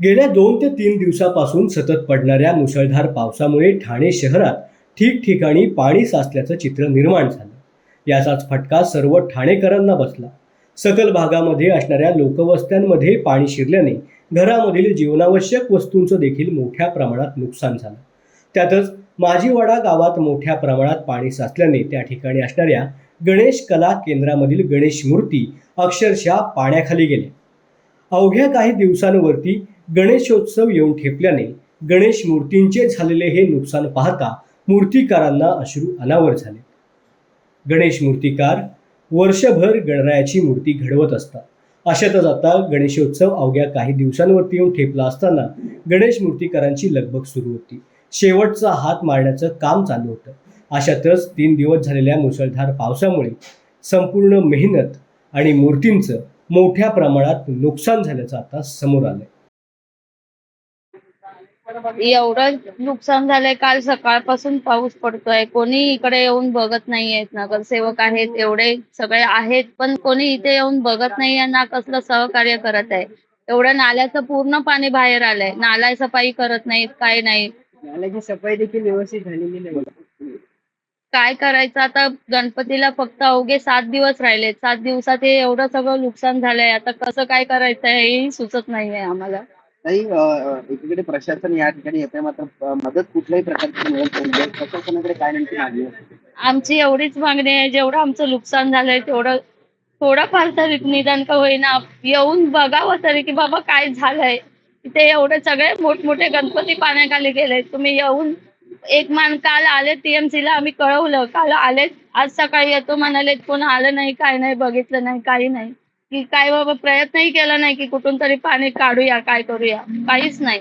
गेल्या दोन ते तीन दिवसापासून सतत पडणाऱ्या मुसळधार पावसामुळे ठाणे शहरात ठिकठिकाणी पाणी साचल्याचं चित्र निर्माण झालं. याचाच फटका सर्व ठाणेकरांना बसला. सकल भागामध्ये असणाऱ्या लोकवस्त्यांमध्ये पाणी शिरल्याने घरामधील जीवनावश्यक वस्तूंचं देखील मोठ्या प्रमाणात नुकसान झालं. त्यातच माजीवाडा गावात मोठ्या प्रमाणात पाणी साचल्याने त्या ठिकाणी असणाऱ्या गणेश कला केंद्रामधील गणेश मूर्ती अक्षरशः पाण्याखाली गेल्या. अवघ्या काही दिवसांवरती गणेशोत्सव येऊन ठेपल्याने गणेश मूर्तींचे झालेले हे नुकसान पाहता मूर्तिकारांना अश्रू अनावर झाले. गणेश मूर्तिकार वर्षभर गणरायाची मूर्ती घडवत असतात. अशातच आता गणेशोत्सव अवघ्या काही दिवसांवरती येऊन ठेपला असताना गणेश मूर्तिकारांची लगबग सुरू होती. शेवटचा हात मारण्याचं काम चालू होतं. अशातच तीन दिवस झालेल्या मुसळधार पावसामुळे संपूर्ण मेहनत आणि मूर्तींचं मोठ्या प्रमाणात नुकसान झाल्याचं आता समोर आलंय. एवढं नुकसान झालंय काल सकाळपासून पाऊस पडतोय. कोणी इकडे येऊन बघत नाहीयेत नगरसेवक आहेत एवढे सगळे आहेत पण कोणी इथे येऊन बघत नाहीये ना कसलं सहकार्य करत आहे. एवढं नाल्याचं पूर्ण पाणी बाहेर आलंय. नाला सफाई करत नाहीत काय नाही. नाल्याची सफाई देखील व्यवस्थित झालेली नाही. काय करायचं? आता गणपतीला फक्त अवघे सात दिवस राहिले सात दिवसात हे एवढं सगळं नुकसान झालंय. आता कसं काय करायचं हेही सुचत नाहीये आम्हाला. नाही एकीकडे प्रशासन या ठिकाणी येते मात्र मदत कुठल्याही प्रकारची मिळत नाही. म्हणजे प्रशासनाकडे काय नेमकी मागणी आहे? आमची एवढीच मागणी आहे जेवढं आमचं नुकसान झालंय तेवढं थोडंफार तरी निदान का होईना येऊन बघावं तरी की बाबा काय झालंय. इथे एवढे सगळे मोठमोठे गणपती पाण्याखाली गेले तुम्ही येऊन एक मान काल आले टीएमसी ला आम्ही कळवलं. काल आले आज सकाळी येतो म्हणाले कोण आलं नाही काय नाही बघितलं नाही काही नाही. की काय बाबा प्रयत्नही केला नाही की कुठून तरी पाणी काढूया काय करूया. काहीच नाही.